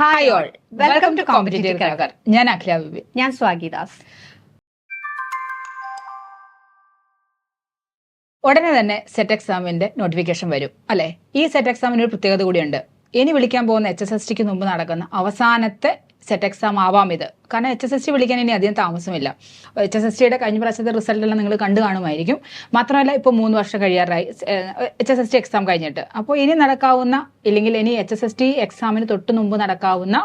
Hi all welcome to competitive career ഞാൻ അഖില ബിബി ഞാൻ സ്വാഗിദാസ് ഉടനെ തന്നെ സെറ്റ് എക്സാമിന്റെ നോട്ടിഫിക്കേഷൻ വരും. അല്ലെ? ഈ സെറ്റ് എക്സാമിന് ഒരു പ്രത്യേകത കൂടിയുണ്ട്. ഇനി വിളിക്കാൻ പോകുന്ന എച്ച് എസ് എസ് ടിക്ക് മുമ്പ് നടക്കുന്ന അവസാനത്തെ സെറ്റ് എക്സാം ആവാം ഇത്. കാരണം എച്ച് എസ് എസ് ടി വിളിക്കാൻ ഇനി അധികം താമസമില്ല. എച്ച് എസ് എസ് ടിയുടെ കഴിഞ്ഞ പ്രാവശ്യത്തെ റിസൾട്ട് എല്ലാം നിങ്ങൾ കണ്ടു കാണുമായിരിക്കും. മാത്രമല്ല ഇപ്പോൾ മൂന്ന് വർഷം കഴിയാറായി. H S S T exam കഴിഞ്ഞിട്ട്. അപ്പോൾ ഇനി നടക്കാവുന്ന ഇല്ലെങ്കിൽ ഇനി എച്ച് എസ് എസ് ടി എക്സാമിന് തൊട്ട് മുമ്പ് നടക്കാവുന്ന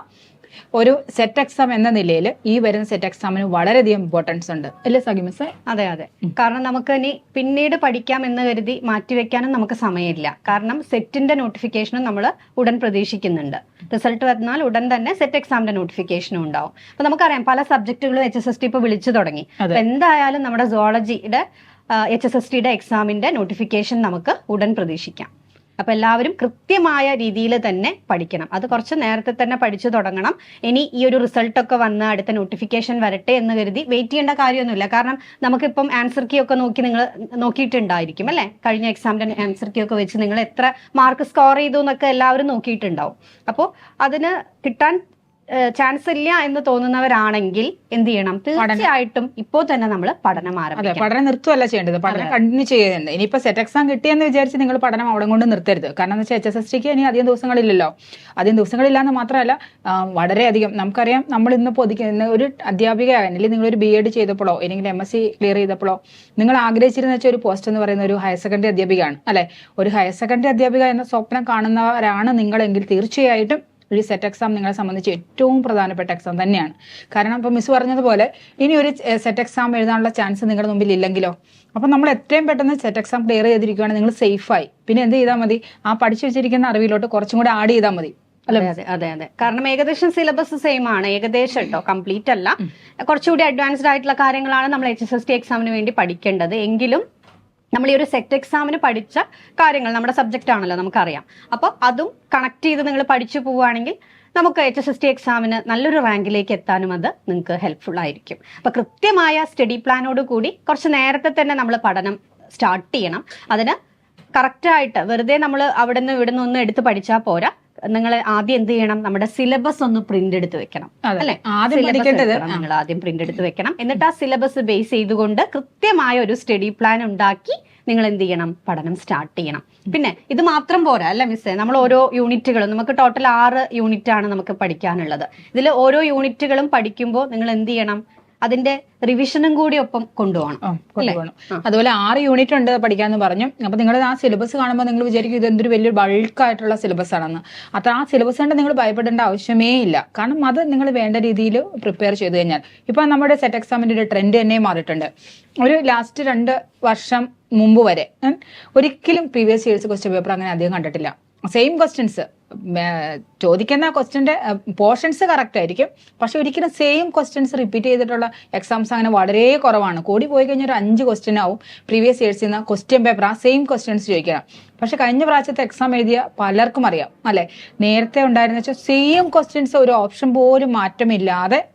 ഒരു സെറ്റ് എക്സാം എന്ന നിലയിൽ ഈ വരുന്ന സെറ്റ് എക്സാമിന് വളരെയധികം ഇമ്പോർട്ടൻസ് ഉണ്ട്. അല്ലേ സഖി മിസ് അതെ അതെ. കാരണം നമുക്ക് ഇനി പിന്നീട് പഠിക്കാം എന്ന് കരുതി മാറ്റിവെക്കാനും നമുക്ക് സമയമില്ല. കാരണം സെറ്റിന്റെ നോട്ടിഫിക്കേഷനും നമ്മൾ ഉടൻ പ്രതീക്ഷിക്കുന്നുണ്ട്. റിസൾട്ട് വന്നാൽ ഉടൻ തന്നെ സെറ്റ് എക്സാമിന്റെ നോട്ടിഫിക്കേഷനും ഉണ്ടാവും. അപ്പൊ നമുക്കറിയാം പല സബ്ജക്റ്റുകളും എച്ച് എസ് എസ് ടി ഇപ്പൊ വിളിച്ചു തുടങ്ങി. അപ്പൊ എന്തായാലും നമ്മുടെ സോളജിയുടെ എച്ച് എസ് എസ് ടിയുടെ എക്സാമിന്റെ നോട്ടിഫിക്കേഷൻ നമുക്ക് ഉടൻ പ്രതീക്ഷിക്കാം. അപ്പൊ എല്ലാവരും കൃത്യമായ രീതിയിൽ തന്നെ പഠിക്കണം. അത് കുറച്ച് നേരത്തെ തന്നെ പഠിച്ചു തുടങ്ങണം. ഇനി ഈ ഒരു റിസൾട്ട് ഒക്കെ വന്ന് അടുത്ത നോട്ടിഫിക്കേഷൻ വരട്ടെ എന്ന് കരുതി വെയിറ്റ് ചെയ്യേണ്ട കാര്യമൊന്നുമില്ല. കാരണം നമുക്കിപ്പം ആൻസർ കീ ഒക്കെ നോക്കി നിങ്ങൾ നോക്കിയിട്ടുണ്ടായിരിക്കും അല്ലെ? കഴിഞ്ഞ എക്സാമിന്റെ ആൻസർ കീ ഒക്കെ വെച്ച് നിങ്ങൾ എത്ര മാർക്ക് സ്കോർ ചെയ്തു എന്നൊക്കെ എല്ലാവരും നോക്കിയിട്ടുണ്ടാവും. അപ്പോൾ അതിന് കിട്ടാൻ ചാൻസ് ഇല്ല എന്ന് തോന്നുന്നവരാണെങ്കിൽ എന്ത് ചെയ്യണം? തീർച്ചയായിട്ടും ഇപ്പോ തന്നെ നമ്മൾ പഠനം അതെ ആരംഭിക്കണം പഠനം നിർത്തുവല്ല ചെയ്യേണ്ടത്. പഠനം കണ്ടിന്യൂ ചെയ്യുന്നുണ്ട് ഇനിയിപ്പോ സെറ്റ് എക്സാം കിട്ടിയെന്ന് വിചാരിച്ച് നിങ്ങൾ പഠനം അവിടെ കൊണ്ട് നിർത്തരുത്. കാരണം എന്ന് വെച്ചാൽ എച്ച് എസ് എസ് ടിക്ക് ഇനി അധികം ദിവസങ്ങളില്ലല്ലോ. അധികം ദിവസങ്ങളില്ലാന്ന് മാത്രമല്ല വളരെയധികം നമുക്കറിയാം നമ്മൾ ഇന്ന് പൊതിക്കുന്ന ഒരു അധ്യാപിക അല്ലെങ്കിൽ നിങ്ങൾ ഒരു ബി എഡ് ചെയ്തപ്പോഴോ അല്ലെങ്കിൽ എം എസ് സി ക്ലിയർ ചെയ്തപ്പോഴോ നിങ്ങൾ ആഗ്രഹിച്ചിരുന്ന വെച്ചാൽ ഒരു പോസ്റ്റ് എന്ന് പറയുന്ന ഒരു ഹയർ സെക്കൻഡറി അധ്യാപികയാണ്. അല്ലെ? ഒരു ഹയർ സെക്കൻഡറി അധ്യാപിക എന്ന സ്വപ്നം കാണുന്നവരാണ് നിങ്ങളെങ്കിൽ തീർച്ചയായിട്ടും ഈ സെറ്റ് എക്സാം നിങ്ങളെ സംബന്ധിച്ച് ഏറ്റവും പ്രധാനപ്പെട്ട എക്സാം തന്നെയാണ്. കാരണം ഇപ്പോൾ മിസ് പറഞ്ഞതുപോലെ ഇനി ഒരു സെറ്റ് എക്സാം എഴുതാനുള്ള ചാൻസ് നിങ്ങളുടെ മുമ്പിൽ ഇല്ലെങ്കിലോ അപ്പം നമ്മൾ എത്രയും പെട്ടെന്ന് സെറ്റ് എക്സാം ക്ലിയർ ചെയ്തിരിക്കുകയാണെങ്കിൽ നിങ്ങൾ സേഫായി പിന്നെ എന്ത് ചെയ്താൽ മതി? ആ പഠിച്ചു വെച്ചിരിക്കുന്ന അറിവിലോട്ട് കുറച്ചും കൂടെ ആഡ് ചെയ്താൽ മതി. അതെ അതെ അതെ അതെ. കാരണം ഏകദേശം സിലബസ് സെയിം ആണ്. ഏകദേശം കേട്ടോ കംപ്ലീറ്റ് അല്ല. കുറച്ചുകൂടി അഡ്വാൻസ്ഡ് ആയിട്ടുള്ള കാര്യങ്ങളാണ് നമ്മൾ എച്ച് എസ് എസ് ടി എക്സാമിന് വേണ്ടി പഠിക്കേണ്ടത്. എങ്കിലും നമ്മൾ ഈ ഒരു സെറ്റ് എക്സാമിന് പഠിച്ച കാര്യങ്ങൾ നമ്മുടെ സബ്ജക്റ്റ് ആണല്ലോ നമുക്കറിയാം. അപ്പോൾ അതും കണക്ട് ചെയ്ത് നിങ്ങൾ പഠിച്ചു പോവുകയാണെങ്കിൽ നമുക്ക് എച്ച് എസ് എസ് ടി എക്സാമിന് നല്ലൊരു റാങ്കിലേക്ക് എത്താനും അത് നിങ്ങൾക്ക് ഹെൽപ്ഫുൾ ആയിരിക്കും. അപ്പൊ കൃത്യമായ സ്റ്റഡി പ്ലാനോട് കൂടി കുറച്ച് നേരത്തെ തന്നെ നമ്മൾ പഠനം സ്റ്റാർട്ട് ചെയ്യണം. അതിന് കറക്റ്റായിട്ട് വെറുതെ നമ്മൾ അവിടെ നിന്ന് ഇവിടെ നിന്ന് ഒന്ന് എടുത്ത് പഠിച്ചാൽ പോരാ. നിങ്ങൾ ആദ്യം എന്ത് ചെയ്യണം? നമ്മുടെ സിലബസ് ഒന്ന് പ്രിന്റ് എടുത്ത് വെക്കണം. അല്ലെ? നിങ്ങൾ ആദ്യം പ്രിന്റ് എടുത്ത് വെക്കണം. എന്നിട്ട് ആ സിലബസ് ബേസ് ചെയ്തുകൊണ്ട് കൃത്യമായ ഒരു സ്റ്റഡി പ്ലാൻ ഉണ്ടാക്കി നിങ്ങൾ എന്ത് ചെയ്യണം പഠനം സ്റ്റാർട്ട് ചെയ്യണം. പിന്നെ ഇത് മാത്രം പോരാ അല്ല മിസ്സേ നമ്മൾ ഓരോ യൂണിറ്റുകളും നമുക്ക് ടോട്ടൽ ആറ് യൂണിറ്റ് ആണ് നമുക്ക് പഠിക്കാനുള്ളത്. ഇതിൽ ഓരോ യൂണിറ്റുകളും പഠിക്കുമ്പോൾ നിങ്ങൾ എന്ത് ചെയ്യണം അതിന്റെ റിവിഷനും കൂടി ഒപ്പം കൊണ്ടുപോകണം. അതുപോലെ ആറ് യൂണിറ്റ് ഉണ്ട് പഠിക്കാന്ന് പറഞ്ഞു. അപ്പൊ നിങ്ങൾ ആ സിലബസ് കാണുമ്പോൾ നിങ്ങൾ വിചാരിക്കും ഇത് എന്തൊരു വലിയൊരു ബൾക്ക് ആയിട്ടുള്ള സിലബസ് ആണെന്ന്. അത്ര ആ സിലബസ് കൊണ്ട് നിങ്ങൾ ഭയപ്പെടേണ്ട ആവശ്യമേ ഇല്ല. കാരണം അത് നിങ്ങൾ വേണ്ട രീതിയിൽ പ്രിപ്പയർ ചെയ്ത് കഴിഞ്ഞാൽ. ഇപ്പൊ നമ്മുടെ സെറ്റ് എക്സാമിന്റെ ഒരു ട്രെൻഡ് തന്നെ മാറിയിട്ടുണ്ട്. ഒരു ലാസ്റ്റ് രണ്ട് വർഷം മുമ്പ് വരെ ഒരിക്കലും പ്രീവിയസ് ഇയേഴ്സ് ക്വസ്റ്റ്യൻ പേപ്പർ അങ്ങനെ അധികം കണ്ടിട്ടില്ല. സെയിം ക്വസ്റ്റ്യൻസ് ചോദിക്കുന്ന ക്വസ്റ്റ്യന്റെ പോർഷൻസ് കറക്റ്റ് ആയിരിക്കും. പക്ഷെ ഒരിക്കലും സെയിം ക്വസ്റ്റ്യൻസ് റിപ്പീറ്റ് ചെയ്തിട്ടുള്ള എക്സാംസ് അങ്ങനെ വളരെ കുറവാണ്. കൂടി പോയി കഴിഞ്ഞാൽ ഒരു അഞ്ച് ക്വസ്റ്റ്യൻ ആവും. പ്രീവിയസ് ഇയേഴ്സിൽ നിന്ന് ക്വസ്റ്റ്യൻ പേപ്പർ ആ സെയിം ക്വസ്റ്റ്യൻസ് ചോദിക്കണം. പക്ഷെ കഴിഞ്ഞ പ്രാവശ്യത്തെ എക്സാം എഴുതിയ പലർക്കും അറിയാം. അല്ലെ? നേരത്തെ ഉണ്ടായിരുന്ന വെച്ചാൽ സെയിം ക്വസ്റ്റ്യൻസ് ഒരു ഓപ്ഷൻ പോലും മാറ്റമില്ലാതെ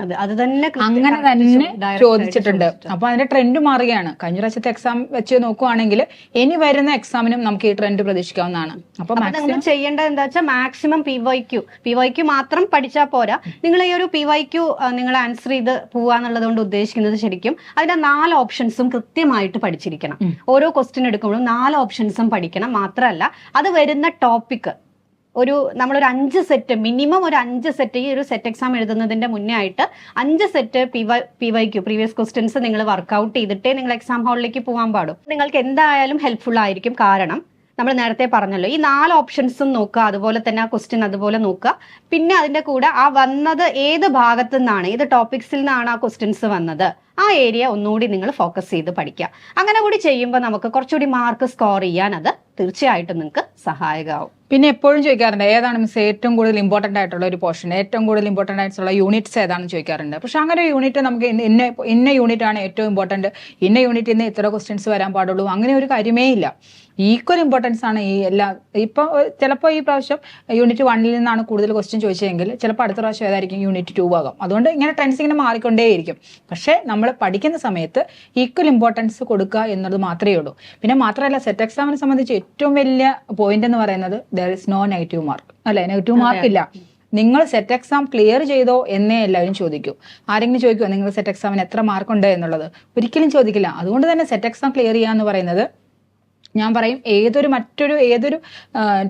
അതെ അത് തന്നെ അങ്ങനെ തന്നെ ചോദിച്ചിട്ടുണ്ട്. അപ്പൊ അതിന്റെ ട്രെൻഡ് മാറുകയാണ്. കഴിഞ്ഞ പ്രാവശ്യത്തെ എക്സാം വെച്ച് നോക്കുവാണെങ്കിൽ ഇനി വരുന്ന എക്സാമിനും നമുക്ക് ഈ ട്രെൻഡ് പ്രതീക്ഷിക്കാവുന്നതാണ്. അപ്പൊ നിങ്ങൾ ചെയ്യേണ്ടത് എന്താ വെച്ചാൽ maximum P Y Q P Y Q മാത്രം പഠിച്ചാൽ പോരാ. നിങ്ങൾ ഈ ഒരു പി വൈ ക്യു നിങ്ങൾ ആൻസർ ചെയ്ത് പോവാന്നുള്ളത് കൊണ്ട് ഉദ്ദേശിക്കുന്നത് ശരിക്കും അതിന്റെ നാല് ഓപ്ഷൻസും കൃത്യമായിട്ട് പഠിച്ചിരിക്കണം. ഓരോ ക്വസ്റ്റ്യൻ എടുക്കുമ്പോഴും നാല് ഓപ്ഷൻസും പഠിക്കണം മാത്രമല്ല. അത് വരുന്ന ടോപ്പിക് ഒരു നമ്മളൊരു അഞ്ച് സെറ്റ് മിനിമം ഒരു അഞ്ച് സെറ്റ് ഈ ഒരു സെറ്റ് എക്സാം എഴുതുന്നതിന്റെ മുന്നേ ആയിട്ട് അഞ്ച് set P Y P Y Q previous questions നിങ്ങൾ വർക്ക്ഔട്ട് ചെയ്തിട്ടേ നിങ്ങൾ എക്സാം ഹാളിലേക്ക് പോകാൻ പാടും. നിങ്ങൾക്ക് എന്തായാലും ഹെൽപ്ഫുൾ ആയിരിക്കും. കാരണം നമ്മൾ നേരത്തെ പറഞ്ഞല്ലോ ഈ നാല് ഓപ്ഷൻസും നോക്കുക അതുപോലെ തന്നെ ആ ക്വസ്റ്റ്യൻ അതുപോലെ നോക്കുക. പിന്നെ അതിന്റെ കൂടെ ആ വന്നത് ഏത് ഭാഗത്തു നിന്നാണ് ഏത് ടോപ്പിക്സിൽ നിന്നാണ് ആ ക്വസ്റ്റ്യൻസ് വന്നത്? ആ ഏരിയ ഒന്നുകൂടി നിങ്ങൾ ഫോക്കസ് ചെയ്ത് പഠിക്കുക. അങ്ങനെ കൂടി ചെയ്യുമ്പോൾ നമുക്ക് കുറച്ചുകൂടി മാർക്ക് സ്കോർ ചെയ്യാൻ അത് തീർച്ചയായിട്ടും നിങ്ങൾക്ക് സഹായകമാവും. പിന്നെ എപ്പോഴും ചോദിക്കാറുണ്ട് ഏതാണ് മിസ് ഏറ്റവും കൂടുതൽ ഇമ്പോർട്ടന്റ് ആയിട്ടുള്ള ഒരു പോർഷൻ ഏറ്റവും കൂടുതൽ ഇമ്പോർട്ടന്റ് ആയിട്ടുള്ള യൂണിറ്റ്സ് ഏതാണെന്ന് ചോദിക്കാറുണ്ട്. പക്ഷെ അങ്ങനെ ഒരു യൂണിറ്റ് നമുക്ക് ഇന്ന- ഇന്ന ഇന്ന യൂണിറ്റ് ആണ് ഏറ്റവും ഇമ്പോർട്ടന്റ് ഇന്ന യൂണിറ്റിൽ നിന്ന് ഇത്ര ക്വസ്റ്റ്യൻസ് വരാൻ പാടുള്ളൂ. അങ്ങനെ ഒരു കാര്യമേ ഇല്ല. ഈക്വൽ ഇമ്പോർട്ടൻസ് ആണ് ഈ എല്ലാ ഇപ്പോൾ ചിലപ്പോൾ ഈ പ്രാവശ്യം യൂണിറ്റ് വണ്ണിൽ നിന്നാണ് കൂടുതൽ ക്വസ്റ്റ്യൻ ചോദിച്ചതെങ്കിൽ ചിലപ്പോൾ അടുത്ത പ്രാവശ്യം ഏതായിരിക്കും യൂണിറ്റ് ടു ആകാം. അതുകൊണ്ട് ഇങ്ങനെ ട്രെൻഡ്സ് ഇങ്ങനെ മാറിക്കൊണ്ടേയിരിക്കും. പക്ഷേ നമ്മൾ പഠിക്കുന്ന സമയത്ത് ഈക്വൽ ഇമ്പോർട്ടൻസ് കൊടുക്കുക എന്നത് മാത്രമേ ഉള്ളൂ. പിന്നെ മാത്രമല്ല സെറ്റ് എക്സാമിനെ സംബന്ധിച്ച് ഏറ്റവും വലിയ പോയിന്റ് എന്ന് പറയുന്നത് there is no negative mark അല്ലെ? നെഗറ്റീവ് മാർക്ക് ഇല്ല. നിങ്ങൾ സെറ്റ് എക്സാം ക്ലിയർ ചെയ്തോ എന്നേ എല്ലാവരും ചോദിക്കൂ. ആരെങ്കിലും ചോദിക്കുമോ നിങ്ങൾ സെറ്റ് എക്സാമിന് എത്ര മാർക്കുണ്ട് എന്നുള്ളത്? ഒരിക്കലും ചോദിക്കില്ല. അതുകൊണ്ട് തന്നെ സെറ്റ് എക്സാം ക്ലിയർ ചെയ്യുക എന്ന് പറയുന്നത് ഞാൻ പറയും ഏതൊരു മറ്റൊരു ഏതൊരു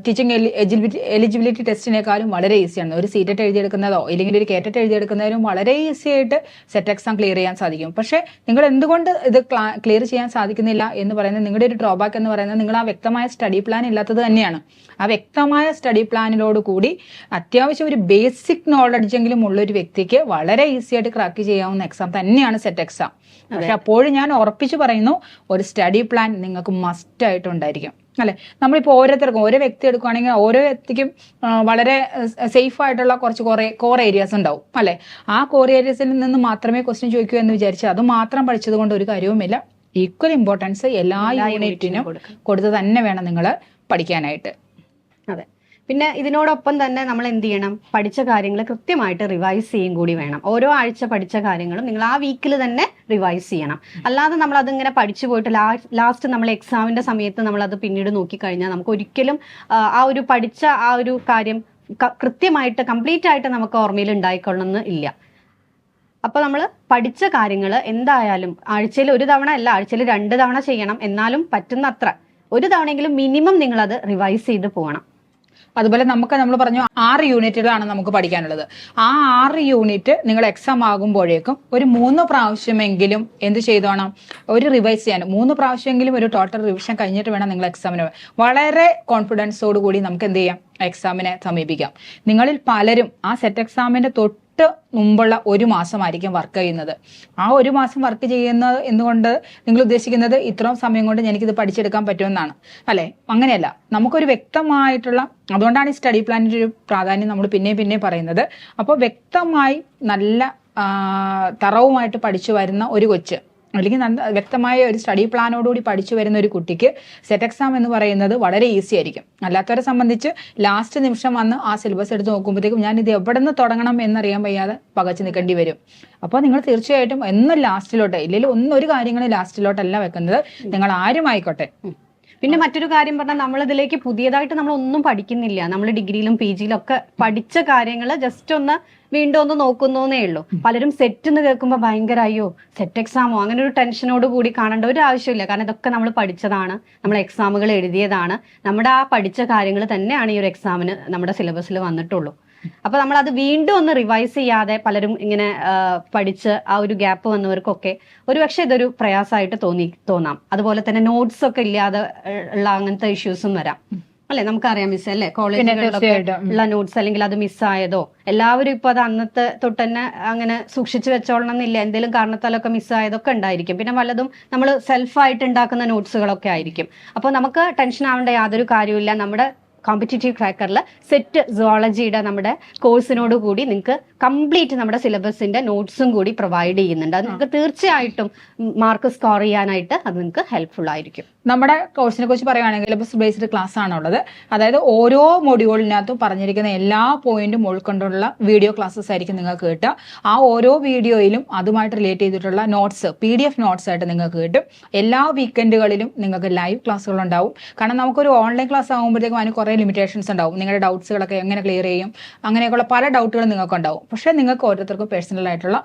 ടീച്ചിങ് എലിജിബിലിറ്റി എലിജിബിലിറ്റി ടെസ്റ്റിനേക്കാളും വളരെ ഈസിയാണ് ഒരു സീറ്ററ്റ് എഴുതിയെടുക്കുന്നതോ ഇല്ലെങ്കിൽ ഒരു കേറ്ററ്റ് എഴുതിയെടുക്കുന്നതിനും വളരെ ഈസി ആയിട്ട് സെറ്റ് എക്സാം ക്ലിയർ ചെയ്യാൻ സാധിക്കും. പക്ഷേ നിങ്ങൾ എന്തുകൊണ്ട് ഇത് ക്ലിയർ ചെയ്യാൻ സാധിക്കുന്നില്ല എന്ന് പറയുന്നത് നിങ്ങളുടെ ഒരു ഡ്രോബാക്ക് എന്ന് പറയുന്നത് നിങ്ങൾ ആ വ്യക്തമായ സ്റ്റഡി പ്ലാൻ ഇല്ലാത്തത് തന്നെയാണ്. ആ വ്യക്തമായ സ്റ്റഡി പ്ലാനിലോട് കൂടി അത്യാവശ്യം ഒരു ബേസിക് നോളജ് എങ്കിലും ഉള്ള ഒരു വ്യക്തിക്ക് വളരെ ഈസി ആയിട്ട് ക്രാക്ക് ചെയ്യാവുന്ന എക്സാം തന്നെയാണ് സെറ്റ് എക്സാം പക്ഷെ അപ്പോഴും ഞാൻ ഉറപ്പിച്ചു പറയുന്നു ഒരു സ്റ്റഡി പ്ലാൻ നിങ്ങൾക്ക് മസ്റ്റ് ആയിട്ടുണ്ടായിരിക്കും. അല്ലെ? നമ്മളിപ്പോൾ ഓരോരുത്തർക്കും ഓരോ വ്യക്തി എടുക്കുകയാണെങ്കിൽ ഓരോ വ്യക്തിക്കും വളരെ സേഫ് ആയിട്ടുള്ള കുറച്ച് കുറേ കോർ ഏരിയാസ് ഉണ്ടാവും. അല്ലെ? ആ കോർ ഏരിയസിൽ നിന്ന് മാത്രമേ ക്വസ്റ്റ്യൻ ചോദിക്കൂ എന്ന് വിചാരിച്ച് അത് മാത്രം പഠിച്ചത് കൊണ്ട് ഒരു കാര്യവുമില്ല. ഈക്വൽ ഇമ്പോർട്ടൻസ് എല്ലാ യൂണിറ്റിനും. കൊടുത്ത് തന്നെ വേണം നിങ്ങൾ പഠിക്കാനായിട്ട്. അതെ. പിന്നെ ഇതിനോടൊപ്പം തന്നെ നമ്മൾ എന്ത് ചെയ്യണം? പഠിച്ച കാര്യങ്ങൾ കൃത്യമായിട്ട് റിവൈസ് ചെയ്യും കൂടി വേണം. ഓരോ ആഴ്ച പഠിച്ച കാര്യങ്ങളും നിങ്ങൾ ആ വീക്കിൽ തന്നെ റിവൈസ് ചെയ്യണം. അല്ലാതെ നമ്മൾ അതിങ്ങനെ പഠിച്ചു പോയിട്ട് ലാസ്റ്റ് നമ്മൾ എക്സാമിന്റെ സമയത്ത് നമ്മൾ അത് പിന്നീട് നോക്കിക്കഴിഞ്ഞാൽ നമുക്ക് ഒരിക്കലും ആ, ഒരു പഠിച്ച ആ ഒരു കാര്യം കൃത്യമായിട്ട് കംപ്ലീറ്റ് ആയിട്ട് നമുക്ക് ഓർമ്മയിൽ ഉണ്ടായിക്കൊള്ളണമെന്ന് ഇല്ല. അപ്പൊ നമ്മൾ പഠിച്ച കാര്യങ്ങൾ എന്തായാലും ആഴ്ചയിൽ ഒരു തവണ അല്ല ആഴ്ചയിൽ രണ്ട് തവണ ചെയ്യണം എന്നാലും പറ്റുന്നത്ര. ഒരു തവണയെങ്കിലും മിനിമം നിങ്ങൾ അത് റിവൈസ് ചെയ്ത് പോകണം. അതുപോലെ നമുക്ക് നമ്മൾ പറഞ്ഞു ആറ് യൂണിറ്റുകളാണ് നമുക്ക് പഠിക്കാനുള്ളത്. ആ ആറ് യൂണിറ്റ് നിങ്ങൾ എക്സാം ആകുമ്പോഴേക്കും ഒരു മൂന്ന് പ്രാവശ്യമെങ്കിലും എന്ത് ചെയ്തോണം ഒരു റിവൈസ് ചെയ്യാൻ. മൂന്ന് പ്രാവശ്യമെങ്കിലും ഒരു ടോട്ടൽ റിവിഷൻ കഴിഞ്ഞിട്ട് വേണം നിങ്ങൾ എക്സാമിന്. വളരെ കോൺഫിഡൻസോട് കൂടി നമുക്ക് എന്ത് ചെയ്യാം? എക്സാമിനെ സമീപിക്കാം. നിങ്ങളിൽ പലരും ആ സെറ്റ് എക്സാമിന്റെ തൊട്ട് മുമ്പുള്ള ഒരു മാസമായിരിക്കും വർക്ക് ചെയ്യുന്നത്. ആ ഒരു മാസം വർക്ക് ചെയ്യുന്നത് എന്തുകൊണ്ട് നിങ്ങൾ ഉദ്ദേശിക്കുന്നത് ഇത്രയും സമയം കൊണ്ട് എനിക്കിത് പഠിച്ചെടുക്കാൻ പറ്റുമെന്നാണ്. അല്ലെ? അങ്ങനെയല്ല. നമുക്കൊരു വ്യക്തമായിട്ടുള്ള അതുകൊണ്ടാണ് ഈ സ്റ്റഡി പ്ലാനിന്റെ ഒരു പ്രാധാന്യം നമ്മൾ പിന്നെയും പിന്നെയും പറയുന്നത്. അപ്പോൾ വ്യക്തമായി നല്ല തറവുമായിട്ട് പഠിച്ചു വരുന്ന ഒരു കൊച്ച് അല്ലെങ്കിൽ നല്ല വ്യക്തമായ ഒരു സ്റ്റഡി പ്ലാനോടുകൂടി പഠിച്ചു വരുന്ന ഒരു കുട്ടിക്ക് സെറ്റ് എക്സാം എന്ന് പറയുന്നത് വളരെ ഈസി ആയിരിക്കും. അല്ലാത്തവരെ സംബന്ധിച്ച് ലാസ്റ്റ് നിമിഷം വന്ന് ആ സിലബസ് എടുത്ത് നോക്കുമ്പോഴത്തേക്കും ഞാൻ ഇത് എവിടെ നിന്ന് തുടങ്ങണം എന്നറിയാൻ വയ്യാതെ പകച്ചു നിൽക്കേണ്ടി വരും. അപ്പോൾ നിങ്ങൾ തീർച്ചയായിട്ടും എന്നും ലാസ്റ്റിലോട്ട് ഇല്ലെങ്കിൽ ഒന്നും ഒരു കാര്യങ്ങളും ലാസ്റ്റിലോട്ടല്ല വെക്കുന്നത്. നിങ്ങൾ ആരും ആയിക്കോട്ടെ പിന്നെ മറ്റൊരു കാര്യം പറഞ്ഞാൽ നമ്മൾ ഇതിലേക്ക് പുതിയതായിട്ട് നമ്മൾ ഒന്നും പഠിക്കുന്നില്ല. നമ്മൾ ഡിഗ്രിയിലും പി ജിയിലും ഒക്കെ പഠിച്ച കാര്യങ്ങൾ ജസ്റ്റ് ഒന്ന് വീണ്ടും ഒന്ന് നോക്കുന്നേ ഉള്ളൂ. പലരും സെറ്റ് എന്ന് കേൾക്കുമ്പോൾ ഭയങ്കര അയ്യോ സെറ്റ് എക്സാമോ അങ്ങനെ ഒരു ടെൻഷനോട് കൂടി കാണേണ്ട ഒരു ആവശ്യമില്ല. കാരണം ഇതൊക്കെ നമ്മൾ പഠിച്ചതാണ്. നമ്മൾ എക്സാമുകൾ എഴുതിയതാണ്. നമ്മുടെ ആ പഠിച്ച കാര്യങ്ങൾ തന്നെയാണ് ഈ ഒരു എക്സാമിന് നമ്മുടെ സിലബസിൽ വന്നിട്ടുള്ളൂ. അപ്പൊ നമ്മൾ അത് വീണ്ടും ഒന്ന് റിവൈസ് ചെയ്യാതെ പലരും ഇങ്ങനെ പഠിച്ച് ആ ഒരു ഗ്യാപ്പ് വന്നവർക്കൊക്കെ ഒരുപക്ഷെ ഇതൊരു പ്രയാസമായിട്ട് തോന്നി തോന്നാം. അതുപോലെ തന്നെ നോട്ട്സ് ഒക്കെ ഇല്ലാതെ ഉള്ള അങ്ങനത്തെ ഇഷ്യൂസും വരാം. അല്ലെ? നമുക്കറിയാം മിസ് അല്ലെ? കോളേജുകളിലൊക്കെ ഉള്ള നോട്ട്സ് അല്ലെങ്കിൽ അത് മിസ്സായതോ എല്ലാവരും ഇപ്പൊ അത് അന്നത്തെ തൊട്ട് തന്നെ അങ്ങനെ സൂക്ഷിച്ചു വെച്ചോളണം എന്നില്ല എന്തെങ്കിലും കാരണത്താലൊക്കെ മിസ്സായതൊക്കെ ഉണ്ടായിരിക്കും. പിന്നെ വല്ലതും നമ്മൾ സെൽഫായിട്ട് ഉണ്ടാക്കുന്ന നോട്ട്സുകളൊക്കെ ആയിരിക്കും. അപ്പോൾ നമുക്ക് ടെൻഷൻ ആവേണ്ട യാതൊരു കാര്യമില്ല നമ്മുടെ കോമ്പറ്റേറ്റീവ് ക്രാക്കറിൽ സെറ്റ് സുവോളജിയുടെ നമ്മുടെ കോഴ്സിനോട് കൂടി നിങ്ങൾക്ക് കംപ്ലീറ്റ് നമ്മുടെ സിലബസിന്റെ നോട്ട്സും കൂടി പ്രൊവൈഡ് ചെയ്യുന്നുണ്ട്. അത് നിങ്ങൾക്ക് തീർച്ചയായിട്ടും മാർക്ക് സ്കോർ ചെയ്യാനായിട്ട് അത് നിങ്ങൾക്ക് ഹെൽപ്ഫുൾ ആയിരിക്കും. നമ്മുടെ കോഴ്സിനെ കുറിച്ച് പറയുകയാണെങ്കിൽ സിലബസ് ബേസ്ഡ് ക്ലാസ് ആണുള്ളത്. അതായത് ഓരോ മൊഡ്യൂളിനകത്തും പറഞ്ഞിരിക്കുന്ന എല്ലാ പോയിന്റും ഉൾക്കൊണ്ടുള്ള വീഡിയോ ക്ലാസ്സസ് ആയിരിക്കും നിങ്ങൾക്ക് കിട്ടുക. ആ ഓരോ വീഡിയോയിലും അതുമായിട്ട് റിലേറ്റ് ചെയ്തിട്ടുള്ള notes P D F notes ആയിട്ട് നിങ്ങൾക്ക് കിട്ടും. എല്ലാ വീക്കെൻഡുകളിലും നിങ്ങൾക്ക് ലൈവ് ക്ലാസ്സുകൾ ഉണ്ടാവും. കാരണം നമുക്കൊരു ഓൺലൈൻ ക്ലാസ് ആകുമ്പോഴത്തേക്കും അതിന് കുറേ ലിമിറ്റേഷൻസ് ഉണ്ടാവും. നിങ്ങളുടെ ഡൗട്ട്സുകളൊക്കെ എങ്ങനെ ക്ലിയർ ചെയ്യും? അങ്ങനെയൊക്കെയുള്ള പല ഡൗട്ടുകളും നിങ്ങൾക്ക് ഉണ്ടാവും പക്ഷേ നിങ്ങൾക്ക് ഓരോരുത്തർക്കും പേഴ്സണൽ ആയിട്ടുള്ള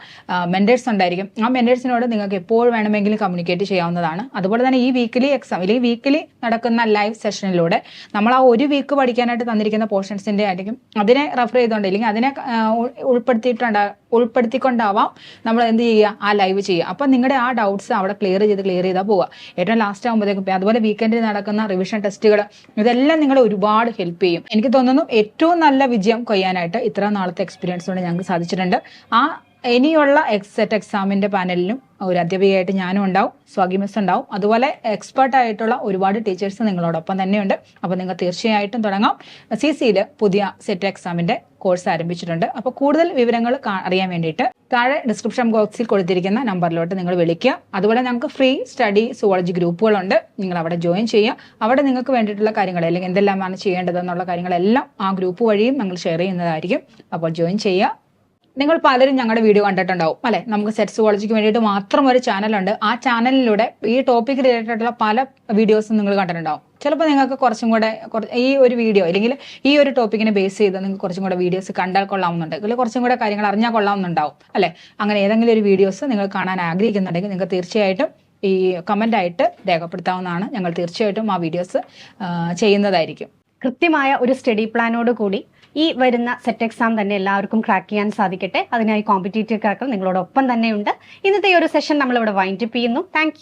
മെന്റേഴ്സ് ഉണ്ടായിരിക്കും. ആ മെന്റേഴ്സിനോട് നിങ്ങൾക്ക് എപ്പോൾ വേണമെങ്കിലും കമ്മ്യൂണിക്കേറ്റ് ചെയ്യാവുന്നതാണ്. അതുപോലെ തന്നെ ഈ വീക്കിലി എക്സാം അല്ലെങ്കിൽ വീക്കിലി നടക്കുന്ന ലൈവ് സെഷനിലൂടെ നമ്മൾ ആ ഒരു വീക്ക് പഠിക്കാനായിട്ട് തന്നിരിക്കുന്ന പോർഷൻസിന്റെ ആയിരിക്കും. അതിനെ റെഫർ ചെയ്തുകൊണ്ട് അല്ലെങ്കിൽ അതിനെ ഉൾപ്പെടുത്തിയിട്ടുണ്ടാ ഉൾപ്പെടുത്തിക്കൊണ്ടാവാം നമ്മൾ എന്ത് ചെയ്യുക? ആ ലൈവ് ചെയ്യുക. അപ്പം നിങ്ങളുടെ ആ ഡൗട്ട്സ് അവിടെ ക്ലിയർ ചെയ്ത് ക്ലിയർ ചെയ്താൽ പോവുക. ഏറ്റവും ലാസ്റ്റ് ആകുമ്പോഴത്തേക്കും അതുപോലെ വീക്കെൻഡിൽ നടക്കുന്ന റിവിഷൻ ടെസ്റ്റുകൾ ഇതെല്ലാം നിങ്ങളെ ഒരുപാട് ഹെൽപ്പ് ചെയ്യും. എനിക്ക് തോന്നുന്നു ഏറ്റവും നല്ല വിജയം കൊയ്യാനായിട്ട് ഇത്ര നാളത്തെ എക്സ്പീരിയൻസ് കൊണ്ട് ഞങ്ങൾക്ക് സാധിച്ചിട്ടുണ്ട്. ആ ഇനിയുള്ള എക്സെറ്റ് എക്സാമിന്റെ പാനലിലും ഒരു അധ്യാപികയായിട്ട് ഞാനും ഉണ്ടാവും സ്വാഗി മിസ് ഉണ്ടാവും. അതുപോലെ എക്സ്പേർട്ട് ആയിട്ടുള്ള ഒരുപാട് ടീച്ചേഴ്സ് നിങ്ങളോടൊപ്പം തന്നെയുണ്ട്. അപ്പോൾ നിങ്ങൾ തീർച്ചയായിട്ടും തുടങ്ങാം. സി സിയിൽ പുതിയ സെറ്റ് എക്സാമിന്റെ കോഴ്സ് ആരംഭിച്ചിട്ടുണ്ട്. അപ്പോൾ കൂടുതൽ വിവരങ്ങൾ അറിയാൻ വേണ്ടിയിട്ട് താഴെ ഡിസ്ക്രിപ്ഷൻ ബോക്സിൽ കൊടുത്തിരിക്കുന്ന നമ്പറിലോട്ട് നിങ്ങൾ വിളിക്കുക. അതുപോലെ ഞങ്ങൾക്ക് ഫ്രീ സ്റ്റഡി സുവോളജി ഗ്രൂപ്പുകളുണ്ട്. നിങ്ങൾ അവിടെ ജോയിൻ ചെയ്യുക. അവിടെ നിങ്ങൾക്ക് വേണ്ടിയിട്ടുള്ള കാര്യങ്ങൾ അല്ലെങ്കിൽ എന്തെല്ലാമാണ് ചെയ്യേണ്ടതെന്നുള്ള കാര്യങ്ങളെല്ലാം ആ ഗ്രൂപ്പ് വഴിയും ഞങ്ങൾ ഷെയർ ചെയ്യുന്നതായിരിക്കും. അപ്പോൾ ജോയിൻ ചെയ്യുക. നിങ്ങൾ പലരും ഞങ്ങളുടെ വീഡിയോ കണ്ടിട്ടുണ്ടാവും. അല്ലെ? നമുക്ക് സെറ്റ് സുവോളജിക്ക് വേണ്ടിയിട്ട് മാത്രം ഒരു ചാനലുണ്ട് ആ ചാനലിലൂടെ ഈ ടോപ്പിക് റിലേറ്റഡ് ആയിട്ടുള്ള പല വീഡിയോസും നിങ്ങൾ കണ്ടിട്ടുണ്ടാവും. ചിലപ്പോൾ നിങ്ങൾക്ക് കുറച്ചും കൂടെ ഈ ഒരു വീഡിയോ അല്ലെങ്കിൽ ഈ ഒരു ടോപ്പിക്കിനെ ബേസ് ചെയ്ത് നിങ്ങൾക്ക് കുറച്ചും കൂടെ വീഡിയോസ് കണ്ടാൽ കൊള്ളാവുന്നുണ്ട്. അല്ലെങ്കിൽ കുറച്ചും കൂടെ കാര്യങ്ങൾ അറിഞ്ഞാൽ കൊള്ളാവുന്നുണ്ടാവും അല്ലേ? അങ്ങനെ ഏതെങ്കിലും ഒരു വീഡിയോസ് നിങ്ങൾ കാണാൻ ആഗ്രഹിക്കുന്നുണ്ടെങ്കിൽ നിങ്ങൾക്ക് തീർച്ചയായിട്ടും ഈ കമന്റ് ആയിട്ട് രേഖപ്പെടുത്താവുന്നതാണ്. ഞങ്ങൾ തീർച്ചയായിട്ടും ആ വീഡിയോസ് ചെയ്യുന്നതായിരിക്കും. കൃത്യമായ ഒരു സ്റ്റഡി പ്ലാനോട് കൂടി ഈ വരുന്ന സെറ്റ് എക്സാം തന്നെ എല്ലാവർക്കും ക്രാക്ക് ചെയ്യാൻ സാധിക്കട്ടെ. അതിനായി കോമ്പറ്റേറ്റീവ് ക്രാക്കർ നിങ്ങളോടൊപ്പം തന്നെയുണ്ട്. ഇന്നത്തെ ഈ ഒരു സെഷൻ നമ്മളിവിടെ വൈൻഡപ്പ് ചെയ്യുന്നു. താങ്ക്